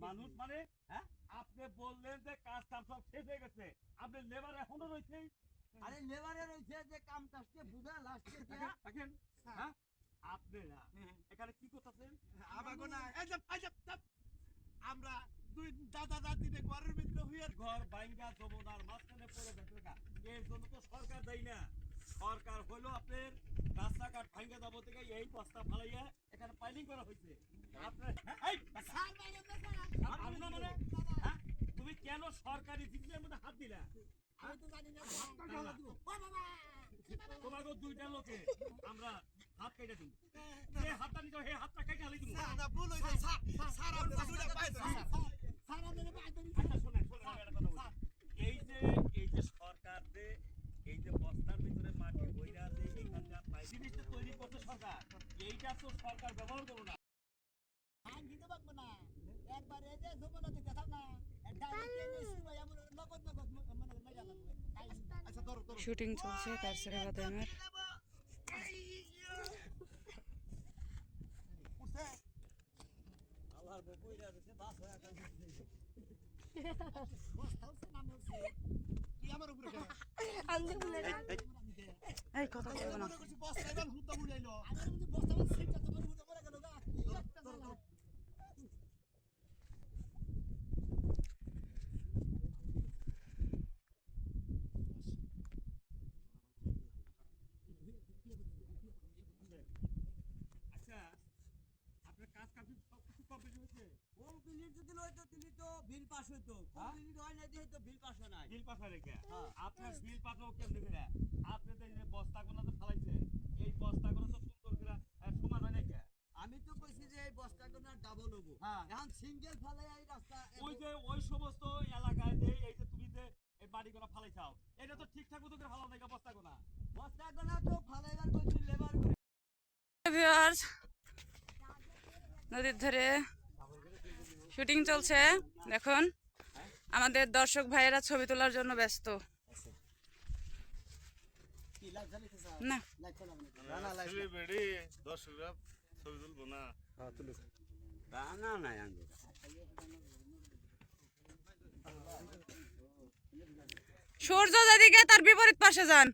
মানুষ মানে? হ্যাঁ? আপনি বললেন যে কাজ কাম সব শেষ হয়ে গেছে। আপনি লেবার এখনও রয়েছে আরে লেবারে রয়েছে যে কাম কাজকে বুঝা লাস্টে দেখেন দেখেন। হ্যাঁ। আপনারা এখানে কি করতেছেন? আমাগো না। এই যে এই যে আমরা দুই দাদা দাদিরে ঘরের ভিতরে হইয়া ঘর বাইঙ্গা যমুনার মাঝখানে পড়ে গেছে এর জন্য তো সরকার দেয় না। সরকার হলো আপনার রাস্তাঘাট ভাঙ্গা যাব থেকে এই বস্তা ফালাইয়া এখানে পাইলিং করা হয়েছে। হ্যাঁ, মানে হ্যাঁ? তুমি কেন সরকারি জিনিসের মধ্যে হাত দিলা? না। তোমাকে দুইটা লোকে আমরা হাত কেটে দিব। যে হাতটা নিতে হাতটা কেটে হালি দিব না ভুল হইছে স্যার স্যার আমরা দুইটা পাইছি সারা দিনে বাইরে আচ্ছা শোনেন শোনেন আমি একটা কথা বলি। এই যে এই যে সরকার যে এই যে বস্তার ভিতরে মাটি বইরা যে এইখানকার পাই জিনিসটা তৈরি করছে সরকার এইটা তো সরকার ব্যবহার করো না। ধান দিতে পারব না। একবার এই যে যমুনা দিতে থাক না ডাইরেক্ট সুবাই আমার নগদ নগদ মানে আচ্ছা শুটিং চলছে তার আল্লাহর বাস হয়ে হচ্ছে। তুই আমার উপরে এই কথা বলব না। বস্তা এবার হুদ্দা বুড়াইলো আমার মধ্যে বস্তা মানে সিটটা তোমার মধ্যে মরে গেল গা একটা জ্বালা। আচ্ছা আপনার কাজ কাজ সব কিছু কমপ্লিট হয়েছে কমপ্লিট যদি তো বিল পাস হইতো। কমপ্লিট হয় না তো বিল পাস হয় নাই। বিল পাস হয় রেখে হ্যাঁ। আপনার বিল পাঠাও কেমনে করে? আপনাদের যে বস্তাগুলো তো ফালাইছেন। এই বস্তাগুলো তো সুন্দর করে আহ, সমান হয় নাকি আমি তো কইছি যে এই বস্তা কোন ডাবল হব। হ্যাঁ। এখন সিঙ্গেল ফেলে এই রাস্তা ওই যে ওই সমস্ত এলাকায় যে এই যে তুমি যে এই বাড়িগুলো ফালাইছাও এটা তো ঠিকঠাক মতো করে ফালাও নাকি বস্তাগুলো? বস্তা কোন তো ফালাইবার কইছি লেবার ভিউয়ার্স নদীর ধারে শুটিং চলছে। দেখুন আমাদের দর্শক ভাইয়েরা ছবি তোলার জন্য ব্যস্ত। কি লাইট জ্বালিতে চাও না। লাইট চালাবো না না না। বেড়ি দর্শকরা ছবি তুলবো না না নাই আনব সূর্য যেদিকে তার বিপরীত পাশে যান।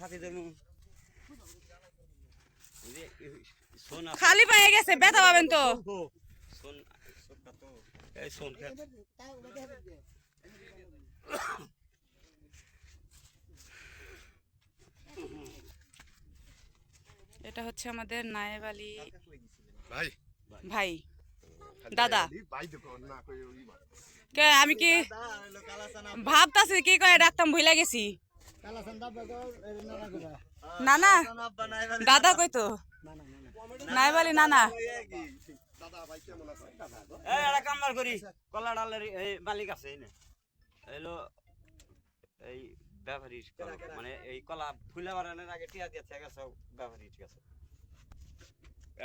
সাথে দেবো সোনা খালি পায়ে গেছে ব্যথা পাবেন তো। এই এটা হচ্ছে আমাদের নায়েব আলী ভাই। ভাই। দাদা। কে আমি কি ভাবতাছি কি করে ডাকতাম ভুলে গেছি। না না দাদা কই তো? নায়েব আলী না না। দাদা ভাই কেমন আছে এই একটা কামবার করি। কলা ডালের এই মালিক আছে এই নে। এলো এই ব্যাপারী মানে এই কলা ফুলে বাড়ানোর আগে টিয়া দিয়ে থেকে সব ব্যাপারী ঠিক আছে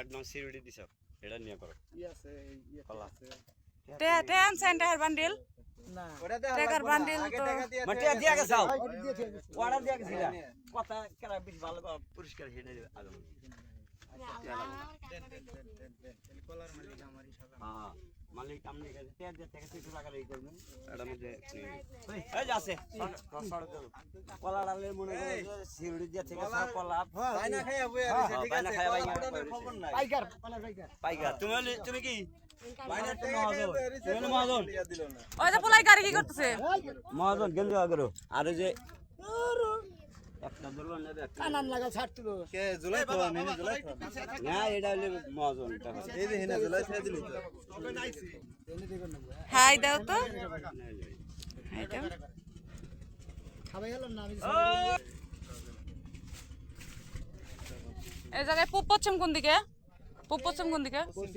একদম সিউড়ি দিছ এটা নিয়ে করো। কলা। তে আনছেন টাকার বান্ডিল? না। টাকার বান্ডিল তো মানে টিয়া দিয়ে অর্ডার গেছিল কথা কেরা বেশ ভালো করে পরিষ্কার হেঁটে দেবে আদম হ্যাঁ মালিক আপনি যে আছে কলা ডালের মনে করে সিউড়ি তুমি তুমি মহাজন কি করতেছে মহাজন গেঞ্জি আগ্রহ আর যে একটা ধরলো নেবে একটা কানান লাগা ছাড় তুলো। কে জুলাই তো আমি জুলাই না এটা হলে মহাজন টাকা এই যে হিনা জুলাই ছেড়ে দিলি তো। হাই দাও তো। হাই দাও খাবাই হলাম না আমি এই জায়গায় পশ্চিম কোন দিকে? পূব পশ্চিম কোন দিকে? পূব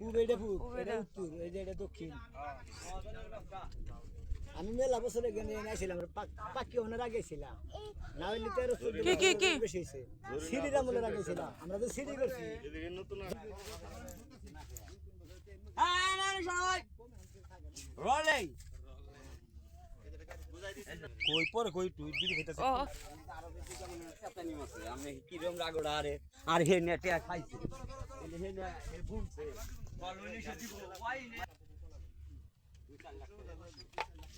পূব এটা পূব পূব। উত্তর এই যে এটা দক্ষিণ। আমি মেলা বছর এখানে আসছিলাম পাকি ওনার আগে ছিলাম। না হইলে তেরো কি, কি, কি? বছর বেশি হয়েছে সিঁড়ির আমলের আগে ছিলাম আমরা তো সিঁড়ি করছি। এদিকে নতুন হ্যাঁ সবাই। রোলিং কই পরে কই তুই দিদি খেতেছে আমি কিরম রাগড়া আরে। আর হে নেটে খাইছে। হে নে হে ঘুমছে বলনি সে ওই নে ব্যাপারী না আমি ব্যাপারী খাবে গেরা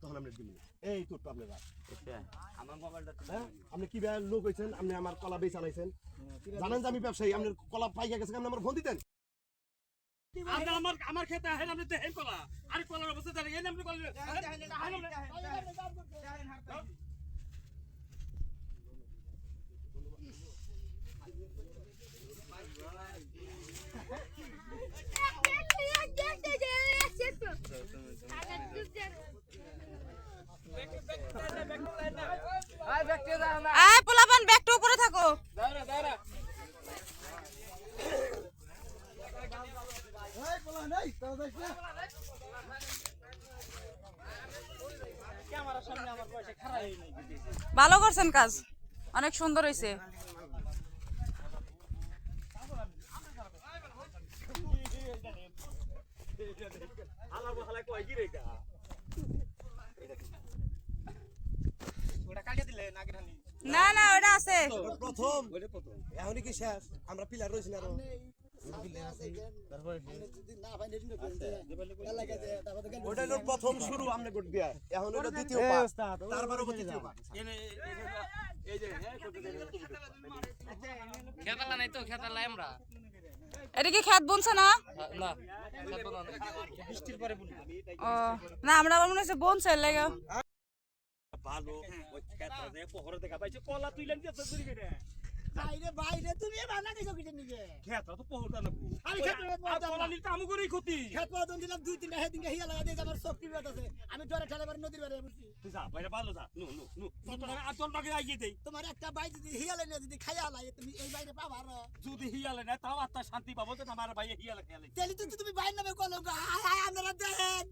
তখন আপনি দিবি এই তোর আপনার আমার মোবাইলটা হ্যাঁ আপনি কি ব্যা- লোক হয়েছেন আপনি আমার কলা বেচ চালাইছেন জানেন যে আমি ব্যবসায়ী আপনার কলা পাইকা গেছে আপনি আমার ফোন দিতেন আপনি আমার আমার খেতে আহেন আপনি দেখেন কলা আর কলার অবস্থা দাঁড়িয়ে এনে আপনি কলা আয় পোলাপান ব্যাগটা উপরে থাকো। ভালো করছেন কাজ। অনেক সুন্দর হয়েছে বহালে কয়, কি রে না না ওটা আছে। প্রথম। এখনই কি শেষ? আমরা পিলার রয়েছি না ওটা হলো প্রথম শুরু আমরা গোট দিয়া এখন হলো দ্বিতীয় পার্ট তারপর হলো তৃতীয় পার্ট এই যে করতে দেন খেতালা নাই তো খেতালা আমরা। এটা কি খেত বুনছে না? না খেতালা না বৃষ্টির পরে বুনবো ও না আমরা মনে হচ্ছে বুনছে লেগে ভালো ওই খেতা যে পহরে দেখা পাইছে কলা তুইলেন দিয়েছে চুরি করে বাইরে বাইরে তুমি বানা তো আরে আর নিতে আমু করেই ক্ষতি। দিলাম দুই তিনটা হেদিন হিয়া লাগা দিয়ে আমার শক্তি বিপদ আছে। আমি ডরে ঠেলে পারি নদীর বাড়ি বসি তুই যা বাইরে ভালো যা। নু নু নু। তোর আর তোর নাকি আগিয়ে দেই। তোমার একটা বাই যদি হিয়া লাগে যদি খাইয়া লাগে তুমি এই বাইরে পাবা আর যদি তাও আত্মা শান্তি পাবো আমার ভাই হিয়ালে খেয়ালে। তেলি তো তুমি বাইর নামে কলঙ্ক। হায় হায় আপনারা দেখেন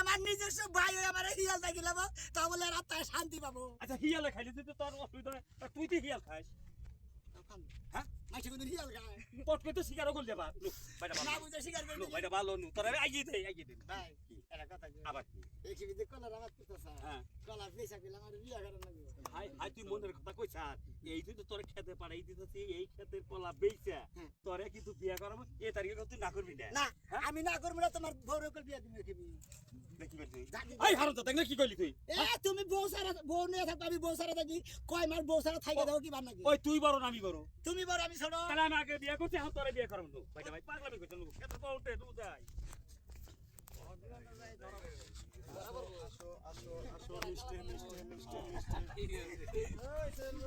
আমার নিজস্ব ভাই হয়ে আমার হিয়াল থাকিলাম তাহলে আর আত্মায় শান্তি পাবো। আচ্ছা হিয়ালে খাইলে যদি তোর অসুবিধা হয় তা তুই তো হিয়াল খাইস হ্যাঁ? হিয়াল পটকে তো শিকারও করলে না বুঝে ভালো নু তোর ভাই কথা আবার কি? এই করতেছ হ্যাঁ। পেশা বিয়া করার তুই মনের কথা কইছ এই তুই তো তোর খেতে পারে এই দিতেছি এই খেতের কলা বেইছা। তোরে কিন্তু বিয়া করাবো এই তারিখে তুই না করবি না। না আমি না করব না তোমার বউরে কল বিয়া দিবে কিবি দেখি বের তুই? জানি- এই হারো তো দেখ না কি কইলি তুই? এ তুমি বউ সারা বউ নিয়ে থাকো আমি বউ সারা থাকি কয় মাস বউ সারা থাইকে দাও কি বান নাকি ওই তুই বড় না আমি বড় তুমি বড় আমি ছোট তাহলে আমি আগে বিয়া করছি এখন তোরে বিয়া করাবো নু ভাই ভাই পাগলামি কইছ নু খেতে পাউতে নু যাই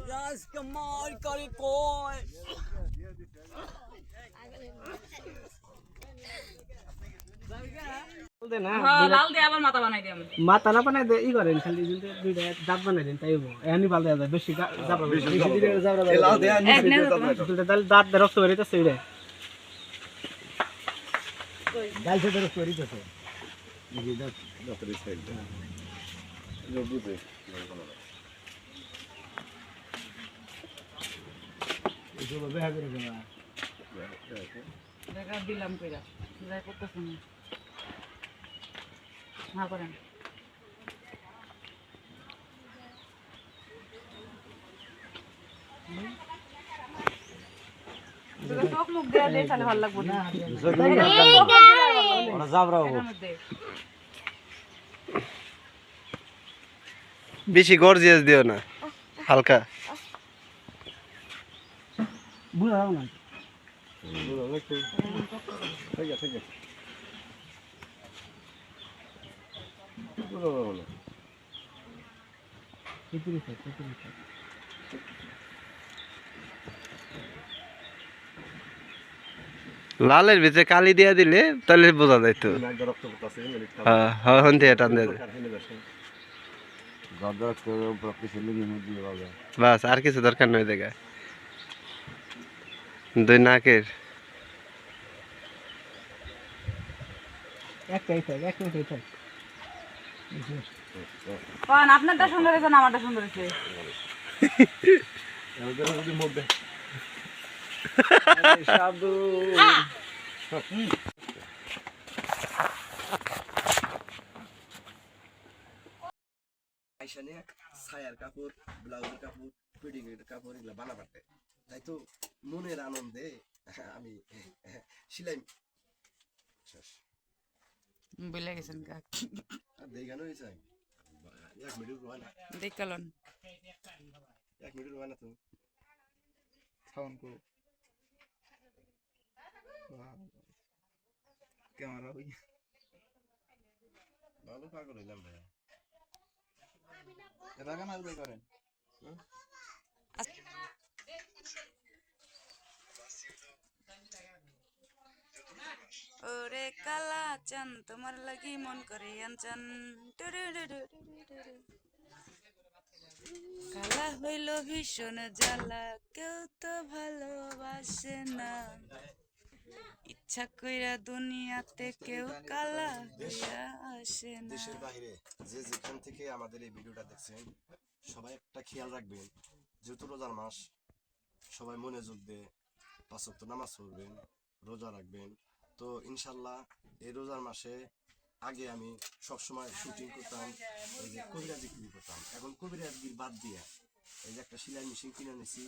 রাজ করে কয় মাথা বানাই দিই আমি। মাথা না বানাই ই করেন খালি দুইটা দাঁত বানাই দেন তাই এমনি দেওয়া যায় বেশি জাবরা বেশি এক নে তো তোমার। দাঁত রক্ত রক্ত বেরিয়েছে দেখা দিলাম কইরা। যাই করতেছেন হ্যাঁ করেন চোখ মুখ দেয়া দিয়ে তাহলে ভালো লাগবে না ওরা যাবরা হব মধ্যে। বেশি গর্জিয়াস দিও না হালকা। বুঝলাম না। ঠিক আছে ঠিক আছে লালের ভিতরে কালি দিয়া দিলে তাহলে বোঝা যাইতো। রক্ত আছে হ্যাঁ হ্যাঁ টান দিয়ে বাস আর কিছু দরকার নয় দেখা। দুই নাকের। একটাই থাক এক মিনিটই থাক। পান আপনারটা সুন্দর হয়েছে না আমারটা সুন্দর হয়েছে? ছায়ার কাপড়, ব্লাউজের কাপড় এর কাপড় এগুলো বানাবাতে তাই তো মনের আনন্দে আমি সেলাই শেষ। বুঝলে গেছেন কাক দেখানো হয়েছে এক মিনিট রয় না দেখালন এক মিনিট রয় না তো। ভালো পাগল হইলাম ভাই ওরে কালা চান তোমার লাগি মন করে আনচান কালা হইল ভীষণ জ্বালা কেউ তো ভালোবাসে না ইচ্ছা কইরা দুনিয়াতে কেউ কালা হইয়া আসে না দেশের বাইরে যে যেখান থেকে আমাদের এই ভিডিওটা দেখছেন সবাই একটা খেয়াল রাখবেন যেহেতু রোজার মাস সবাই মনে যোগ দিয়ে পাঁচ নামাজ পড়বেন রোজা রাখবেন তো ইনশাল্লাহ এই রোজার মাসে আগে আমি সবসময় শুটিং করতাম, এই যে কবিরাজি কিনি করতাম। এখন কবিরাজি বাদ দিয়ে এই যে একটা সেলাই মেশিন কিনে নিছি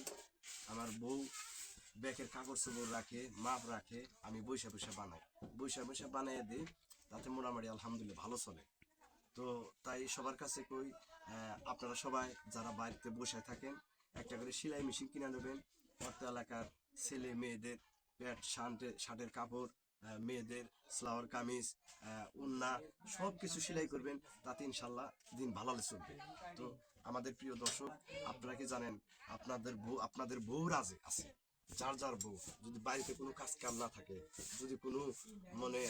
আমার বউ ব্যাকের কাগজ চোপড় রাখে, মাপ রাখে, আমি বৈশা বৈশা বানাই। বৈশা বৈশা বানিয়ে দিই, তাতে মোটামুটি আলহামদুলিল্লাহ ভালো চলে। তো তাই সবার কাছে কই আপনারা সবাই যারা বাড়িতে বসে থাকেন, একটা করে সেলাই মেশিন কিনে নেবেন। অর্থ এলাকার ছেলে মেয়েদের, প্যান্ট শার্টের শার্টের কাপড় মেয়েদের স্লাওয়ার কামিজ উন্না সব কিছু সেলাই করবেন। তাতে ইনশাল্লাহ দিন ভালো চলবে। তো আমাদের প্রিয় দর্শক, আপনারা কি জানেন, আপনাদের বউ আপনাদের বউ আছে আছে? যার যার বউ, যদি বাড়িতে কোনো কাজ কাম না থাকে, যদি কোনো মানে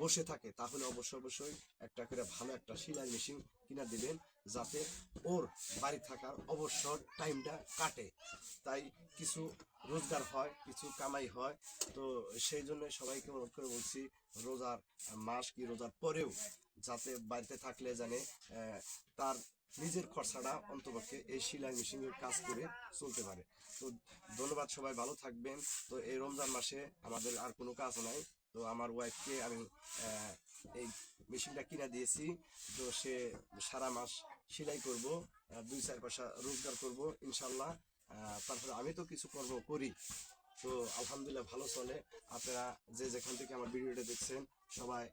বসে থাকে, তাহলে অবশ্যই অবশ্যই একটা করে ভালো একটা সেলাই মেশিন কিনা দিবেন। যাতে ওর বাড়ি থাকার অবসর টাইমটা কাটে। তাই কিছু রোজগার হয়, কিছু কামাই হয়। তো সেই জন্য সবাইকে অনুরোধ করে বলছি, রোজার মাস কি রোজার পরেও যাতে বাড়িতে থাকলে জানে তার নিজের খরচাটা অন্তপক্ষে এই সেলাই মেশিনের কাজ করে চলতে পারে। তো ধন্যবাদ সবাই, ভালো থাকবেন। তো এই রমজান মাসে আমাদের আর কোনো কাজ নাই। তো আমার ওয়াইফকে আমি এই মেশিনটা কিনে দিয়েছি। তো সে সারা মাস সেলাই করব দুই চার পয়সা রোজগার করব ইনশাল্লাহ তারপরে আমি তো কিছু কর্ম করি। তো আলহামদুলিল্লাহ ভালো চলে। আপনারা যে যেখান থেকে আমার ভিডিওটা দেখছেন, সবাই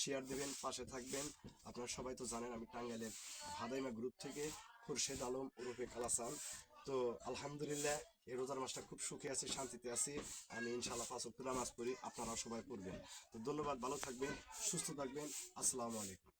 শেয়ার দিবেন, পাশে থাকবেন। আপনারা সবাই তো জানেন আমি টাঙ্গাইলের ভাদাইমা গ্রুপ থেকে খুরশেদ আলম ওরফে কালাসান। তো আলহামদুলিল্লাহ, এই রোজার মাসটা খুব সুখে আছি, শান্তিতে আছি। আমি ইনশাল্লাহ পাঁচ ওয়াক্ত নামাজ পড়ি আপনারা সবাই পড়বেন। তো ধন্যবাদ, ভালো থাকবেন, সুস্থ থাকবেন। আসসালামু আলাইকুম।